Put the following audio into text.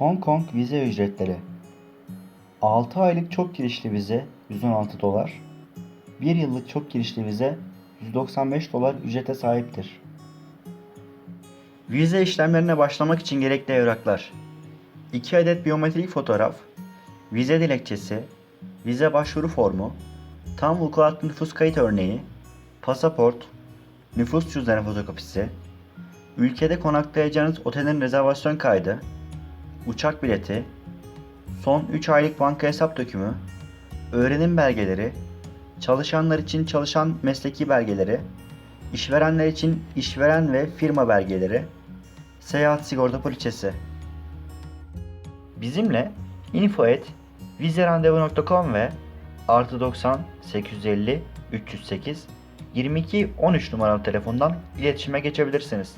Hong Kong vize ücretleri. 6 aylık çok girişli vize 116 dolar, 1 yıllık çok girişli vize 195 dolar ücrete sahiptir. Vize işlemlerine başlamak için gerekli evraklar. 2 adet biyometrik fotoğraf, vize dilekçesi, vize başvuru formu, tam vukuatlı nüfus kayıt örneği, pasaport, nüfus cüzdanı fotokopisi, ülkede konaklayacağınız otelin rezervasyon kaydı, uçak bileti, son 3 aylık banka hesap dökümü, öğrenim belgeleri, çalışanlar için çalışan mesleki belgeleri, işverenler için işveren ve firma belgeleri, seyahat sigorta poliçesi. Bizimle info et vizerandevu.com ve artı 90 850 308 22 13 numaralı telefondan iletişime geçebilirsiniz.